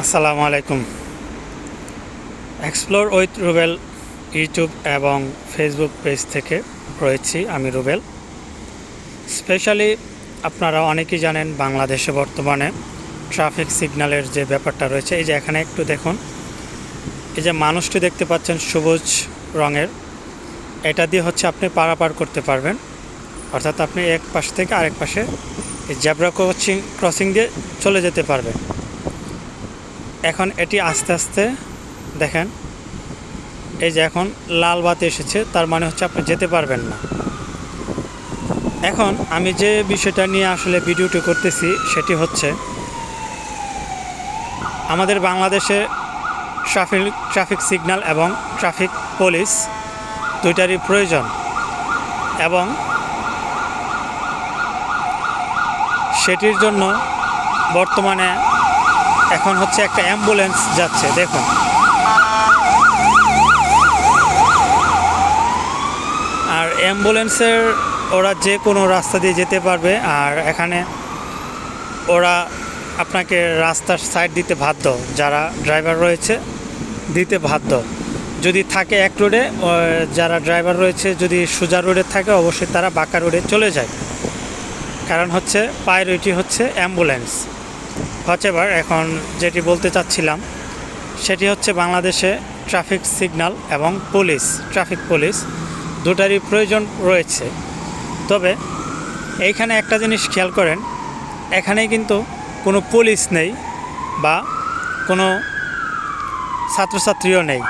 আসসালামু আলাইকুম। Explore with Rubel YouTube এবং ফেসবুক পেজ থেকে রয়েছি আমি রুবেল। স্পেশালি আপনারা অনেকেই জানেন বাংলাদেশে বর্তমানে ট্রাফিক সিগন্যালের যে ব্যাপারটা রয়েছে, এই যে এখানে একটু দেখুন। এই যে মানুষটি দেখতে পাচ্ছেন সবুজ রঙের। এটা দিয়ে হচ্ছে আপনি পারাপার করতে পারবেন। অর্থাৎ আপনি এক পাশ থেকে আরেক পাশে এই জ্যাবরা ক্রসিং ক্রসিং দিয়ে চলে যেতে পারবেন। এখন এটি আস্তে আস্তে দেখেন, এই যে এখন লাল বাতি এসেছে, তার মানে হচ্ছে আপনি যেতে পারবেন না। এখন আমি যে বিষয়টা নিয়ে আসলে ভিডিওটি করতেছি, সেটি হচ্ছে আমাদের বাংলাদেশে ট্রাফিক ট্রাফিক সিগন্যাল এবং ট্রাফিক পুলিশ দুইটারই প্রয়োজন এবং সেটির জন্য বর্তমানে এখন হচ্ছে একটা অ্যাম্বুলেন্স যাচ্ছে, দেখুন। আর অ্যাম্বুলেন্সের ওরা যে কোনো রাস্তা দিয়ে যেতে পারবে, আর এখানে ওরা আপনাকে রাস্তার সাইড দিতে বাধ্য, যারা ড্রাইভার রয়েছে, দিতে বাধ্য। যদি থাকে এক রোডে যারা ড্রাইভার রয়েছে, যদি সোজা রোডে থাকে, অবশ্যই তারা বাঁকা রোডে চলে যায়। কারণ হচ্ছে প্রায়োরিটি হচ্ছে অ্যাম্বুলেন্স হচেবার এখন যেটি বলতে চাচ্ছিলাম, সেটি হচ্ছে বাংলাদেশে ট্রাফিক সিগন্যাল এবং পুলিশ ট্রাফিক পুলিশ দুটারই প্রয়োজন রয়েছে। তবে এইখানে একটা জিনিস খেয়াল করেন এখানে কিন্তু কোনো পুলিশ নেই বা কোনো ছাত্রছাত্রীও নেই।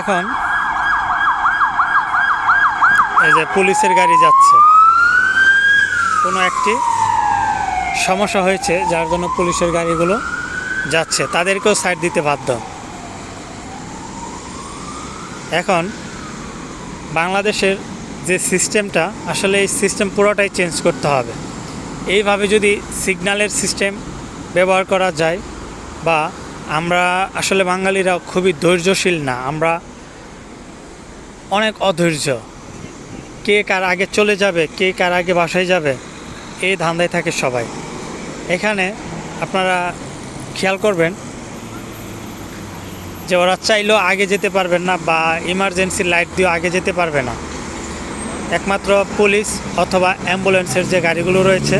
এখন এই যে পুলিশের গাড়ি যাচ্ছে, কোনো একটি সমস্যা হয়েছে, যার জন্য পুলিশের গাড়িগুলো যাচ্ছে। তাদেরকেও সাইড দিতে বাধ্য। এখন বাংলাদেশের যে সিস্টেমটা, আসলে এই সিস্টেম পুরোটাই চেঞ্জ করতে হবে। এইভাবে যদি সিগন্যালের সিস্টেম ব্যবহার করা যায়, বা আমরা আসলে বাঙালিরা খুবই ধৈর্যশীল না, আমরা অনেক অধৈর্য। কে কার আগে চলে যাবে, কে কার আগে বাসায় যাবে এই ধান্দায় থাকে সবাই। এখানে আপনারা খেয়াল করবেন যে ওরা চাইলেও আগে যেতে পারবেন না বা ইমার্জেন্সি লাইট দিয়েও আগে যেতে পারবে না। একমাত্র পুলিশ অথবা অ্যাম্বুলেন্সের যে গাড়িগুলো রয়েছে,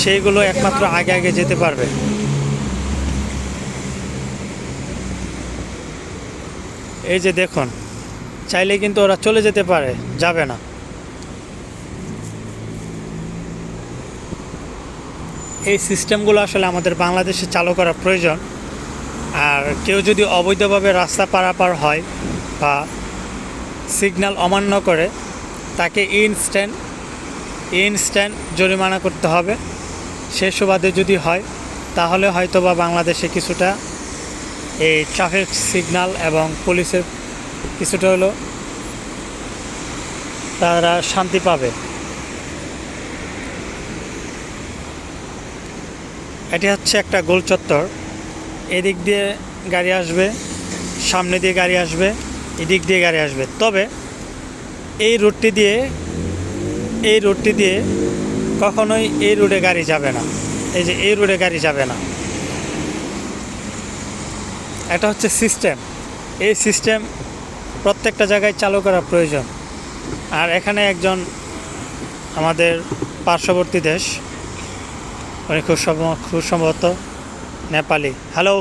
সেইগুলো একমাত্র আগে আগে যেতে পারবে। এই যে দেখুন, চাইলে কিন্তু ওরা চলে যেতে পারে, যাবে না। এই সিস্টেমগুলো আসলে আমাদের বাংলাদেশে চালু করা প্রয়োজন। আর কেউ যদি অবৈধভাবে রাস্তা পারাপার হয় বা সিগন্যাল অমান্য করে, তাকে ইনস্ট্যান্ট ইনস্ট্যান্ট জরিমানা করতে হবে। সে সুবাদে যদি হয়, তাহলে হয়তো বা বাংলাদেশে কিছুটা এই ট্রাফিক সিগন্যাল এবং পুলিশের কিছুটা হলো তারা শান্তি পাবে। এটি হচ্ছে একটা গোল চত্বর। এদিক দিয়ে গাড়ি আসবে, সামনে দিয়ে গাড়ি আসবে, এদিক দিয়ে গাড়ি আসবে। তবে এই রুটটি দিয়ে, এই রুটটি দিয়ে কখনোই এই রুটে গাড়ি যাবে না। এই যে এই রুটে গাড়ি যাবে না। এটা হচ্ছে সিস্টেম। এই সিস্টেম প্রত্যেকটা জায়গায় চালু করা প্রয়োজন। আর এখানে একজন আমাদের পার্শ্ববর্তী দেশ উনি খুব খুব সম্ভবত নেপালি। হ্যালো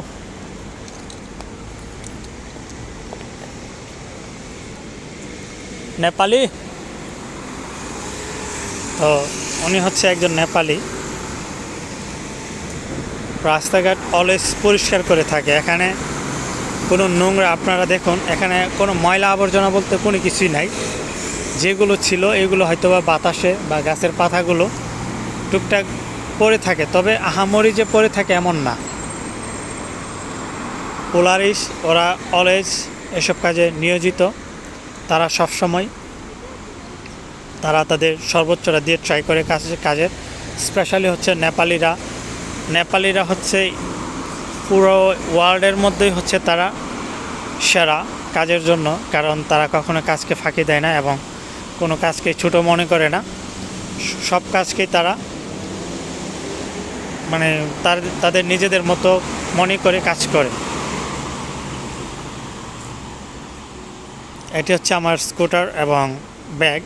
নেপালি? তো উনি হচ্ছে একজন নেপালি। রাস্তাঘাট অলওয়েজ পরিষ্কার করে থাকে। এখানে কোনো নোংরা, আপনারা দেখুন, এখানে কোনো ময়লা আবর্জনা বলতে কোনো কিছুই নাই। যেগুলো ছিল, এগুলো হয়তো বা বাতাসে বা গাছের পাতাগুলো টুকটাক পড়ে থাকে, তবে আহামরি যে পড়ে থাকে এমন না। পোলারিস, ওরা অলওয়েজ এসব কাজে নিয়োজিত। তারা সব সময় তারা তাদের সর্বোচ্চটা দিয়ে ট্রাই করে কাজে, কাজের। স্পেশালি হচ্ছে নেপালিরা। নেপালিরা হচ্ছে পুরো ওয়ার্ল্ডের মধ্যেই হচ্ছে তারা সেরা কাজের জন্য, কারণ তারা কখনো কাজকে ফাঁকি দেয় না এবং কোনো কাজকে ছোটো মনে করে না। সব কাজকেই তারা মানে তার, তাদের নিজেদের মতো মনে করে কাজ করে। এটি হচ্ছে আমার স্কুটার এবং ব্যাগ।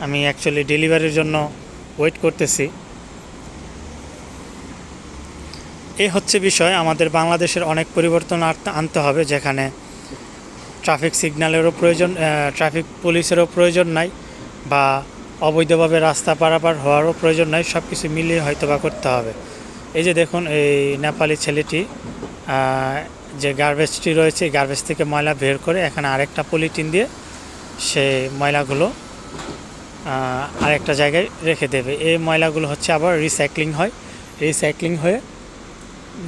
আমি অ্যাকচুয়ালি ডেলিভারির জন্য ওয়েট করতেছি। এই হচ্ছে বিষয়, আমাদের বাংলাদেশের অনেক পরিবর্তন আনতে- হবে যেখানে ট্রাফিক সিগন্যালেরও প্রয়োজন ট্রাফিক পুলিশেরও প্রয়োজন নাই বা অবৈধভাবে রাস্তা পারাপার হওয়ারও প্রয়োজন নাই সব কিছু মিলিয়ে হয়তো বা করতে হবে। এই যে দেখুন, এই নেপালি ছেলেটি যে গার্বেজটি রয়েছে গার্বেজ থেকে ময়লা বের করে এখানে আরেকটা পলিটিন দিয়ে সে ময়লাগুলো আরেকটা জায়গায় রেখে দেবে। এই ময়লাগুলো হচ্ছে আবার রিসাইক্লিং হয়। রিসাইক্লিং হয়ে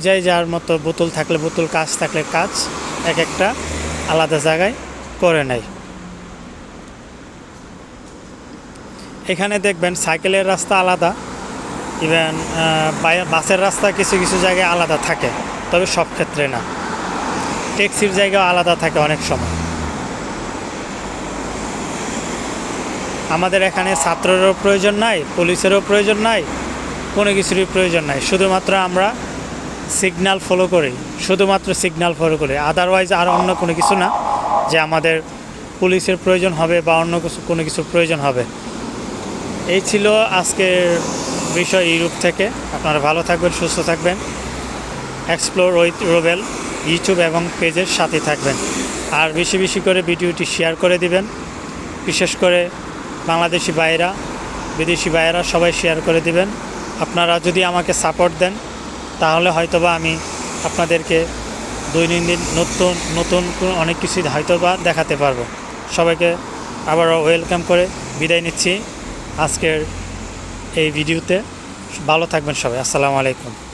যাই যার মতো বোতল থাকলে বোতল, কাজ থাকলে কাজ এক একটা আলাদা জায়গায় করে নেয়। এখানে দেখবেন সাইকেলের রাস্তা আলাদা ইভেন বাসের রাস্তা কিছু কিছু জায়গায় আলাদা থাকে, তবে সব ক্ষেত্রে না। ট্যাক্সির জায়গাও আলাদা থাকে অনেক সময়। আমাদের এখানে ছাত্রেরও প্রয়োজন নাই, পুলিশেরও প্রয়োজন নাই, কোনো কিছুরই প্রয়োজন নাই। শুধুমাত্র আমরা সিগনাল ফলো করি, শুধুমাত্র সিগন্যাল ফলো করি। আদারওয়াইজ আর অন্য কোনো কিছু না, যে আমাদের পুলিশের প্রয়োজন হবে বা অন্য কিছু, কোনো কিছুর প্রয়োজন হবে। এই ছিল আজকের বিষয় ইউরোপ থেকে। আপনারা ভালো থাকবেন, সুস্থ থাকবেন। এক্সপ্লোর উইথ রোবেল ইউটিউব এবং পেজের সাথে থাকবেন। আর বেশি বেশি করে ভিডিওটি শেয়ার করে দিবেন। বিশেষ করে বাংলাদেশি ভাইয়েরা, বিদেশি ভাইয়েরা সবাই শেয়ার করে দিবেন। আপনারা যদি আমাকে সাপোর্ট দেন, তাহলে হয়তোবা আমি আপনাদেরকে দৈনন্দিন নতুন নতুন অনেক কিছু হয়তোবা দেখাতে পারব। সবাইকে আবারও ওয়েলকাম করে বিদায় নিচ্ছি। আজকের এই ভিডিওতে ভালো থাকবেন সবাই। আসসালামু আলাইকুম।